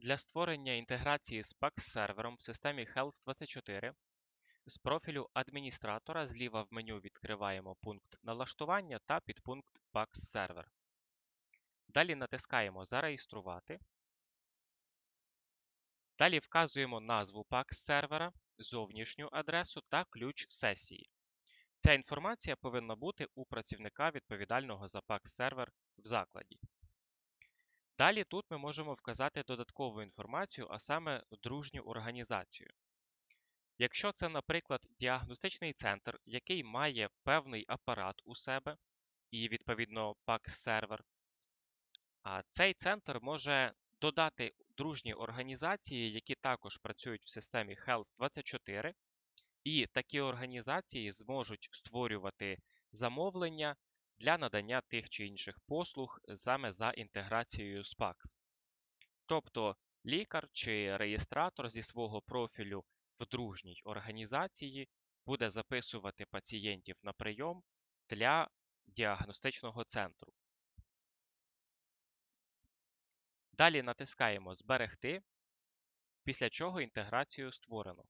Для створення інтеграції з PAX-сервером в системі Health24 з профілю адміністратора зліва в меню відкриваємо пункт Налаштування та підпункт PAX-сервер. Далі натискаємо Зареєструвати. Далі вказуємо назву PAX-сервера, зовнішню адресу та ключ сесії. Ця інформація повинна бути у працівника відповідального за PAX-сервер в закладі. Далі тут ми можемо вказати додаткову інформацію, а саме дружню організацію. Якщо це, наприклад, діагностичний центр, який має певний апарат у себе і, відповідно, PAX-сервер, цей центр може додати дружні організації, які також працюють в системі Health24, і такі організації зможуть створювати замовлення для надання тих чи інших послуг саме за інтеграцією з PAX. Тобто лікар чи реєстратор зі свого профілю в дружній організації буде записувати пацієнтів на прийом для діагностичного центру. Далі натискаємо Зберегти, після чого інтеграцію створено.